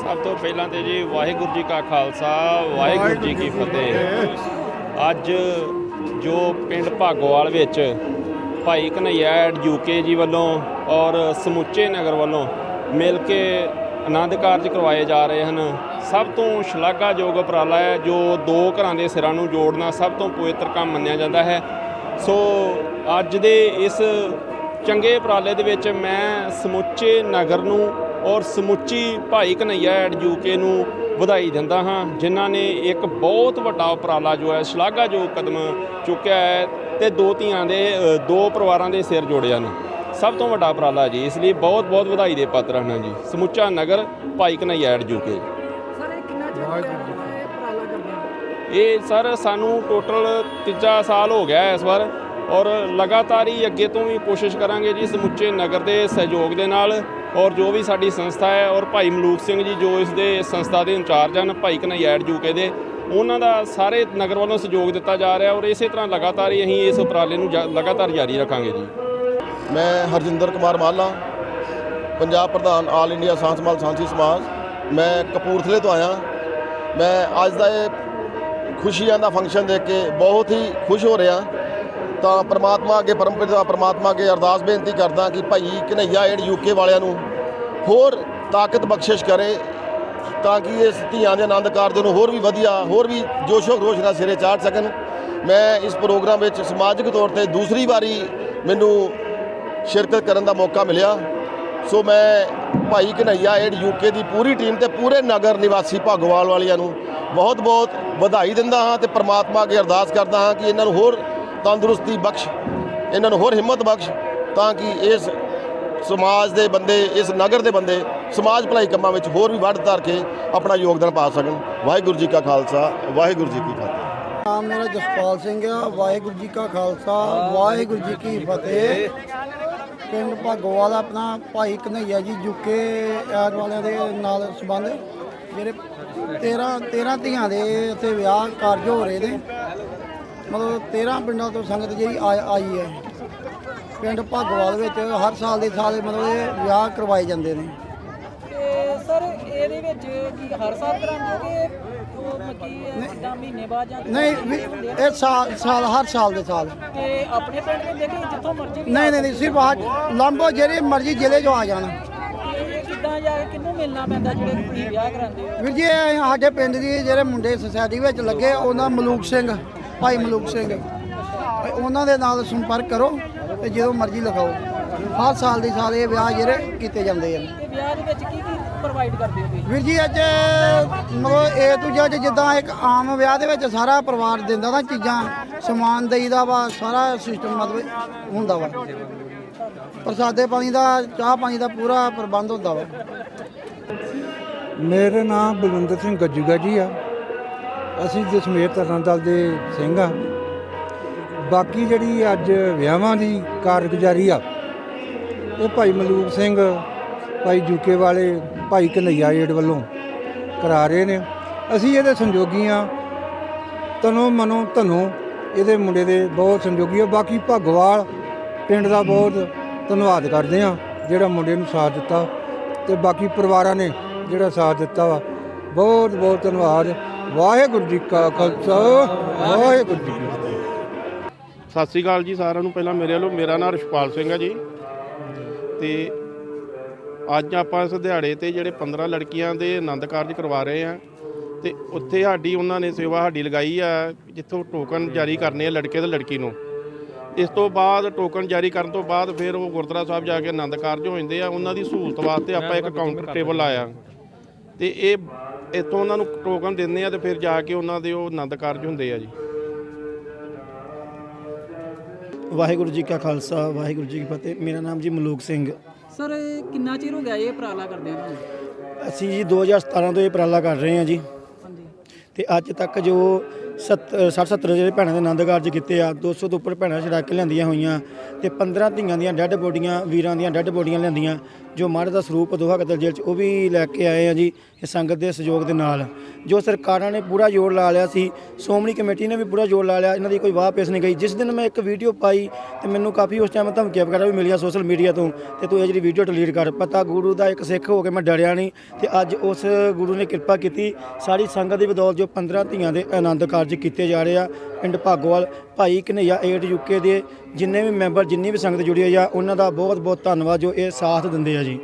ਸਭ ਤੋਂ ਪਹਿਲਾਂ ਤੇ ਜੀ ਵਾਹਿਗੁਰੂ ਜੀ ਕਾ ਖਾਲਸਾ ਵਾਹਿਗੁਰੂ ਜੀ ਕੀ ਫਤਿਹ। ਅੱਜ ਜੋ ਪਿੰਡ ਭਾਗੋਵਾਲ ਵਿੱਚ ਭਾਈ ਕਨਈਆ ਯੂਕੇ ਜੀ ਵੱਲੋਂ ਔਰ ਸਮੁੱਚੇ ਨਗਰ ਵੱਲੋਂ ਮਿਲ ਕੇ ਆਨੰਦ ਕਾਰਜ ਕਰਵਾਏ ਜਾ ਰਹੇ ਹਨ। ਸਭ ਤੋਂ ਸ਼ਲਾਘਾਯੋਗ ਉਪਰਾਲਾ ਹੈ ਜੋ ਦੋ ਘਰਾਂ ਦੇ ਸਿਰਾਂ ਨੂੰ ਜੋੜਨਾ ਸਭ ਤੋਂ ਪਵਿੱਤਰ ਕੰਮ ਮੰਨਿਆ ਜਾਂਦਾ ਹੈ। ਸੋ ਅੱਜ ਦੇ ਇਸ ਚੰਗੇ ਉਪਰਾਲੇ ਦੇ ਵਿੱਚ ਮੈਂ ਸਮੁੱਚੇ ਨਗਰ ਨੂੰ ਔਰ ਸਮੁੱਚੀ ਭਾਈ ਕਨਈਆ ਐਡ ਯੂਕੇ ਨੂੰ ਵਧਾਈ ਦਿੰਦਾ ਹਾਂ ਜਿਨ੍ਹਾਂ ਨੇ ਇੱਕ ਬਹੁਤ ਵੱਡਾ ਉਪਰਾਲਾ ਜੋ ਹੈ ਸ਼ਲਾਘਾਯੋਗ ਕਦਮ ਚੁੱਕਿਆ ਹੈ ਤੇ ਦੋ ਧੀਆਂ ਦੇ ਦੋ ਪਰਿਵਾਰਾਂ ਦੇ ਸਿਰ ਜੋੜੇ ਹਨ ਸਭ ਤੋਂ ਵੱਡਾ ਉਪਰਾਲਾ ਜੀ ਇਸ ਲਈ ਬਹੁਤ ਬਹੁਤ ਵਧਾਈ ਦੇ ਪਾਤਰ ਹਨ ਜੀ। ਸਮੁੱਚਾ ਨਗਰ ਭਾਈ ਕਨਈਆ ਐਡ ਯੂਕੇ ਸਰ ਇਹ ਕਿੰਨਾ ਚਿਰ ਹੋ ਗਿਆ ਆਪਣਾ ਇਹ ਉਪਰਾਲਾ ਕਰਦੇ ਆ ਇਹ ਸਰ ਸਾਨੂੰ ਟੋਟਲ ਤੀਜਾ ਸਾਲ ਹੋ ਗਿਆ ਹੈ ਇਸ ਵਾਰ ਔਰ ਲਗਾਤਾਰ ਹੀ ਅੱਗੇ ਤੋਂ ਵੀ ਕੋਸ਼ਿਸ਼ ਕਰਾਂਗੇ ਜੀ ਸਮੁੱਚੇ ਨਗਰ ਦੇ ਸਹਿਯੋਗ ਦੇ ਨਾਲ। ਔਰ ਜੋ ਵੀ ਸਾਡੀ ਸੰਸਥਾ ਹੈ ਔਰ ਭਾਈ ਮਲੂਕ ਸਿੰਘ ਜੀ ਜੋ ਇਸ ਦੇ ਸੰਸਥਾ ਦੇ ਇੰਚਾਰਜ ਹਨ, ਭਾਈ ਕਨਈਆੜ ਯੂਕੇ ਦੇ, ਉਹਨਾਂ ਦਾ ਸਾਰੇ ਨਗਰ ਵੱਲੋਂ ਸਹਿਯੋਗ ਦਿੱਤਾ ਜਾ ਰਿਹਾ ਔਰ ਇਸੇ ਤਰ੍ਹਾਂ ਲਗਾਤਾਰ ਹੀ ਅਸੀਂ ਇਸ ਉਪਰਾਲੇ ਨੂੰ ਜਾ- ਲਗਾਤਾਰ ਜਾਰੀ ਰੱਖਾਂਗੇ ਜੀ। ਮੈਂ ਹਰਜਿੰਦਰ ਕੁਮਾਰ ਮਾਲਾ, ਪੰਜਾਬ ਪ੍ਰਧਾਨ ਆਲ ਇੰਡੀਆ ਸਾਂਸਮਾਲ ਸਾਂਸੀ ਸਮਾਜ। ਮੈਂ ਕਪੂਰਥਲੇ ਤੋਂ ਆਇਆ। ਮੈਂ ਅੱਜ ਦਾ ਇਹ ਖੁਸ਼ੀਆਂ ਦਾ ਫੰਕਸ਼ਨ ਦੇਖ ਕੇ ਬਹੁਤ ਹੀ ਖੁਸ਼ ਹੋ ਰਿਹਾ। ਤਾਂ ਪ੍ਰਮਾਤਮਾ ਅੱਗੇ ਪਰਮਪਿਤਾ ਪ੍ਰਮਾਤਮਾ ਅੱਗੇ ਅਰਦਾਸ ਬੇਨਤੀ ਕਰਦਾ ਕਿ ਭਾਈ ਕਨਈਆ ਏਡ ਯੂਕੇ ਵਾਲਿਆਂ ਨੂੰ ਹੋਰ ਤਾਕਤ ਬਖਸ਼ਿਸ਼ ਕਰੇ ਤਾਂ ਕਿ ਇਸ ਧੀਆਂ ਦੇ ਆਨੰਦ ਕਾਰਜ ਨੂੰ ਹੋਰ ਵੀ ਵਧੀਆ, ਹੋਰ ਵੀ ਜੋਸ਼ੋ ਖਰੋਸ਼ ਨਾਲ ਸਿਰੇ ਚਾੜ ਸਕਣ। ਮੈਂ ਇਸ ਪ੍ਰੋਗਰਾਮ ਵਿੱਚ ਸਮਾਜਿਕ ਤੌਰ ਤੇ ਦੂਸਰੀ ਵਾਰੀ ਮੈਨੂੰ ਸ਼ਿਰਕਤ ਕਰਨ ਦਾ ਮੌਕਾ ਮਿਲਿਆ। ਸੋ ਮੈਂ ਭਾਈ ਕਨਈਆ ਏਡ ਯੂਕੇ ਦੀ ਪੂਰੀ ਟੀਮ ਤੇ ਪੂਰੇ ਨਗਰ ਨਿਵਾਸੀ ਭਾਗੋਵਾਲ ਵਾਲਿਆਂ ਨੂੰ ਬਹੁਤ ਬਹੁਤ ਵਧਾਈ ਦਿੰਦਾ ਹਾਂ ਤੇ ਪ੍ਰਮਾਤਮਾ ਅੱਗੇ ਅਰਦਾਸ ਕਰਦਾ ਹਾਂ ਕਿ ਇਹਨਾਂ ਨੂੰ ਹੋਰ ਤੰਦਰੁਸਤੀ ਬਖਸ਼, ਇਹਨਾਂ ਨੂੰ ਹੋਰ ਹਿੰਮਤ ਬਖਸ਼, ਤਾਂ ਕਿ ਇਸ ਸਮਾਜ ਦੇ ਬੰਦੇ, ਇਸ ਨਗਰ ਦੇ ਬੰਦੇ ਸਮਾਜ ਭਲਾਈ ਕੰਮਾਂ ਵਿੱਚ ਹੋਰ ਵੀ ਵੱਧ ਧਰ ਕੇ ਆਪਣਾ ਯੋਗਦਾਨ ਪਾ ਸਕਣ। ਵਾਹਿਗੁਰੂ ਜੀ ਕਾ ਖਾਲਸਾ, ਵਾਹਿਗੁਰੂ ਜੀ ਕੀ ਫਤਿਹ। ਨਾਮ ਮੇਰਾ ਜਸਪਾਲ ਸਿੰਘ ਆ, ਵਾਹਿਗੁਰੂ ਜੀ ਕਾ ਖਾਲਸਾ, ਵਾਹਿਗੁਰੂ ਜੀ ਕੀ ਫਤਿਹ। ਪਿੰਡ ਭਾਗੋਵਾਲ ਆਪਣਾ ਭਾਈ ਕਨਈਆ ਜੀ ਜੁਕੇ ਐਰ ਵਾਲਿਆਂ ਦੇ ਨਾਲ ਸੰਬੰਧ। ਜਿਹੜੇ 13 13 ਧੀਆਂ ਦੇ ਇੱਥੇ ਵਿਆਹ ਕਾਰਜ ਹੋ ਰਹੇ ਨੇ। ਮਤਲਬ 13 ਪਿੰਡਾਂ ਤੋਂ ਸੰਗਤ ਜਿਹੜੀ ਆ- ਆਈ ਹੈ। ਪਿੰਡ ਭਾਗੋਵਾਲ ਵਿੱਚ ਹਰ ਸਾਲ ਦੇ ਸਾਲ ਮਤਲਬ ਇਹ ਵਿਆਹ ਕਰਵਾਏ ਜਾਂਦੇ ਨੇ। ਤੇ ਸਰ ਇਹਦੇ ਵਿੱਚ ਕੀ ਹਰ ਸਾਲ ਕਰਾਂਗੇ ਕਿ ਉਹ ਮੱਕੀ ਜਿੱਦਾਂ ਮਹੀਨੇ ਬਾਅਦ ਜਾਂ ਨਹੀਂ ਵੀ ਇਹ ਸਾਲ ਸਾਲ ਹਰ ਸਾਲ ਦੇ ਸਾਲ। ਤੇ ਆਪਣੇ ਪਿੰਡ ਦੇ ਦੇਖੀ ਜਿੱਥੋਂ ਮਰਜ਼ੀ ਵੀ ਨਹੀਂ ਨਹੀਂ ਨਹੀਂ ਸਿਰਫ ਆਹ ਲੰਬੋ ਜਿਹੜੇ ਮਰਜ਼ੀ ਜ਼ਿਲ੍ਹੇ 'ਚੋਂ ਆ ਜਾਣ। ਇਹ ਕਿੱਦਾਂ ਜਾ ਕੇ ਕਿਹਨੂੰ ਮਿਲਣਾ ਪੈਂਦਾ ਜਿਹੜੇ ਕੁੜੀ ਵਿਆਹ ਕਰਾਉਂਦੇ ਹੋ? ਵੀਰ ਜੀ ਇਹ ਸਾਡੇ ਪਿੰਡ ਦੀ ਜਿਹੜੇ ਮੁੰਡੇ ਸੁਸਾਇਟੀ ਵਿੱਚ ਲੱਗੇ ਉਹਨਾਂ ਮਲੂਕ ਸਿੰਘ। ਭਾਈ ਮਲੂਕ ਸਿੰਘ। ਉਹਨਾਂ ਦੇ ਨਾਲ ਸੰਪਰਕ ਕਰੋ ਤੇ ਜਦੋਂ ਮਰਜ਼ੀ ਲਿਖਾਓ। ਹਰ ਸਾਲ ਦੀ ਸਾਲ ਇਹ ਵਿਆਹ ਜਿਹੜੇ ਕੀਤੇ ਜਾਂਦੇ ਆ। ਤੇ ਵਿਆਹ ਦੇ ਵਿੱਚ ਕੀ ਕੀ ਪ੍ਰੋਵਾਈਡ ਕਰਦੇ ਹੋ ਤੁਸੀਂ? ਵੀਰ ਜੀ ਅੱਜ ਮਤਲਬ ਟੂ ਜੱਜ ਜਿੱਦਾਂ ਇੱਕ ਆਮ ਵਿਆਹ ਦੇ ਵਿੱਚ ਸਾਰਾ ਪਰਿਵਾਰ ਦਿੰਦਾ ਨਾ ਚੀਜ਼ਾਂ ਸਮਾਨ ਦੇਈਦਾ ਵਾ ਸਾਰਾ ਸਿਸਟਮ ਮਤਲਬ ਹੁੰਦਾ ਵਾ। ਪ੍ਰਸਾਦੇ ਪਾਣੀ ਦਾ ਚਾਹ ਪਾਣੀ ਦਾ ਪੂਰਾ ਪ੍ਰਬੰਧ ਹੁੰਦਾ ਵਾ। ਮੇਰਾ ਨਾਮ ਬਲਵਿੰਦਰ ਸਿੰਘ ਗੱਜੂਗਾ ਜੀ ਆ। ਅਸੀਂ ਦਸ਼ਮੇਰ ਤਰਨਾ ਦਲ ਦੇ ਸਿੰਘ ਆ ਬਾਕੀ ਜਿਹੜੀ ਅੱਜ ਵਿਆਹਾਂ ਦੀ ਕਾਰਗੁਜ਼ਾਰੀ ਆ, ਇਹ ਭਾਈ ਮਲੂਕ ਸਿੰਘ, ਭਾਈ ਜੂਕੇ ਵਾਲੇ, ਭਾਈ ਕਨਈਆ ਏਡ ਵੱਲੋਂ ਕਰਾ ਰਹੇ ਨੇ। ਅਸੀਂ ਇਹਦੇ ਸੰਯੋਗੀ ਆ ਤਨੋ ਮਨੋ ਧਨੋ ਇਹਦੇ ਮੁੰਡੇ ਦੇ ਬਹੁਤ ਸੰਯੋਗੀ ਆ। ਬਾਕੀ ਭਗਵਾਲ ਪਿੰਡ ਦਾ ਬਹੁਤ ਧੰਨਵਾਦ ਕਰਦੇ ਆ ਜਿਹੜਾ ਮੁੰਡੇ ਨੂੰ ਸਾਥ ਦਿੱਤਾ ਤੇ ਬਾਕੀ ਪਰਿਵਾਰਾਂ ਨੇ ਜਿਹੜਾ ਸਾਥ ਦਿੱਤਾ ਵਾ। ਬਹੁਤ ਬਹੁਤ ਧੰਨਵਾਦ। ਵਾਹਿਗੁਰੂ ਜੀ ਕਾ ਖਾਲਸਾ, ਵਾਹਿਗੁਰੂ ਜੀ ਕੀ ਫਤਿਹ। ਸਤਿ ਸ੍ਰੀ ਅਕਾਲ ਜੀ ਸਾਰਿਆਂ ਨੂੰ, ਪਹਿਲਾਂ ਮੇਰੇ ਵੱਲੋਂ ਮੇਰਾ ਨਾਮ ਰਿਸ਼ਪਾਲ ਸਿੰਘ ਹੈ ਜੀ। ਤੇ ਅੱਜ ਆਪਾਂ ਇਸ ਦਿਹਾੜੇ ਤੇ ਜਿਹੜੇ 15 ਲੜਕੀਆਂ ਦੇ ਆਨੰਦ ਕਾਰਜ ਕਰਵਾ ਰਹੇ ਆ ਤੇ ਉੱਥੇ ਸਾਡੀ, ਉਹਨਾਂ ਨੇ ਸੇਵਾ ਸਾਡੀ ਲਗਾਈ ਆ, ਜਿੱਥੋਂ ਟੋਕਨ ਜਾਰੀ ਕਰਨੇ ਆ ਲੜਕੇ ਤੇ ਲੜਕੀ ਨੂੰ। ਇਸ ਤੋਂ ਬਾਅਦ ਟੋਕਨ ਜਾਰੀ ਕਰਨ ਤੋਂ ਬਾਅਦ ਫਿਰ ਉਹ ਗੁਰਦੁਆਰਾ ਸਾਹਿਬ ਜਾ ਕੇ ਆਨੰਦ ਕਾਰਜ ਹੋ ਜਾਂਦੇ ਆ। ਉਹਨਾਂ ਦੀ ਸਹੂਲਤ ਵਾਸਤੇ ਆਪਾਂ ਇੱਕ ਕਾਊਂਟਰ ਟੇਬਲ ਆਇਆ ਤੇ ਇਹ ਇੱਥੋਂ ਉਹਨਾਂ ਨੂੰ ਟੋਕਨ ਦਿੰਦੇ ਆ ਤੇ ਫਿਰ ਜਾ ਕੇ ਉਹਨਾਂ ਦੇ ਉਹ ਆਨੰਦ ਕਾਰਜ ਹੁੰਦੇ ਆ ਜੀ। ਵਾਹਿਗੁਰੂ ਜੀ ਕਾ ਖਾਲਸਾ ਵਾਹਿਗੁਰੂ ਜੀ ਕੀ ਫਤਿਹ। ਮੇਰਾ ਨਾਮ ਜੀ ਮਲੂਕ ਸਿੰਘ। ਸਰ ਕਿੰਨਾ ਚਿਰ ਹੋ ਗਿਆ ਇਹ ਉਪਰਾਲਾ ਕਰਦੇ ਆ ਅਸੀਂ ਜੀ 2017 ਤੋਂ ਇਹ ਉਪਰਾਲਾ ਕਰ ਰਹੇ ਹਾਂ ਜੀ। ਹਾਂਜੀ। ਤੇ ਅੱਜ ਤੱਕ ਜੋ 60 70 ਜਿਹੜੇ ਭੈਣਾਂ ਦੇ ਆਨੰਦ ਕਾਰਜ ਕੀਤੇ ਆ 200 ਤੋਂ ਉੱਪਰ ਭੈਣਾਂ ਛੜਾ ਕੇ ਲਿਆਂਦੀਆਂ ਹੋਈਆਂ ਤੇ 15 ਧੀਆਂ ਦੀਆਂ ਡੈੱਡ ਬੋਡੀਆਂ, ਵੀਰਾਂ ਦੀਆਂ ਡੈੱਡ ਬੋਡੀਆਂ ਲਿਆਂਦੀਆਂ, ਜੋ ਮਹਾਰਾਜ ਦਾ ਸਰੂਪ ਦੋਹਾ ਕਤਲ ਜੇਲ੍ਹ 'ਚ, ਉਹ ਵੀ ਲੈ ਕੇ ਆਏ ਆ ਜੀ ਇਹ ਸੰਗਤ ਦੇ ਸਹਿਯੋਗ ਦੇ ਨਾਲ। ਜੋ ਸਰਕਾਰਾਂ ਨੇ ਪੂਰਾ ਜ਼ੋਰ ਲਾ ਲਿਆ ਸੀ, ਸ਼੍ਰੋਮਣੀ ਕਮੇਟੀ ਨੇ ਵੀ ਪੂਰਾ ਜ਼ੋਰ ਲਾ ਲਿਆ, ਇਹਨਾਂ ਦੀ ਕੋਈ ਵਾਹ ਪੇਸ਼ ਨਹੀਂ ਗਈ ਜਿਸ ਦਿਨ ਮੈਂ ਇੱਕ ਵੀਡੀਓ ਪਾਈ ਤੇ ਮੈਨੂੰ ਕਾਫੀ ਉਸ ਟਾਈਮ ਧਮਕੀਆਂ ਵਗੈਰਾ ਵੀ ਮਿਲੀਆਂ ਸੋਸ਼ਲ ਮੀਡੀਆ ਤੋਂ, ਤੇ ਤੂੰ ਇਹ ਜਿਹੜੀ ਵੀਡੀਓ ਡਿਲੀਟ ਕਰ, ਪਤਾ ਗੁਰੂ ਦਾ ਇੱਕ ਸਿੱਖ ਹੋ ਕੇ ਮੈਂ ਡਰਿਆ ਨਹੀਂ, ਤੇ ਅੱਜ ਉਸ ਗੁਰੂ ਨੇ ਕਿਰਪਾ ਕੀਤੀ ਸਾਰੀ ਸੰਗਤ ਦੀ ਬਦੌਲਤ ਜੋ 15 ਧੀਆਂ ਦੇ ਆਨੰਦ ਕਾਰਜ ਕੀਤੇ ਜਾ ਰਹੇ ਆ ਪਿੰਡ ਭਾਗੋਵਾਲ, ਭਾਈ ਕਨਈਆ 8 ਯੂਕੇ ਦੇ ਜਿੰਨੇ ਵੀ ਮੈਂਬਰ, ਜਿੰਨੀ ਵੀ ਸੰਗਤ ਜੁੜੀ ਹੋਈ ਆ, ਉਹਨਾਂ ਦਾ ਬਹੁਤ ਬਹੁਤ ਧੰਨਵਾਦ ਜੋ ਇਹ ਸਾਥ ਦਿੰਦੇ ਆ ਜੀ।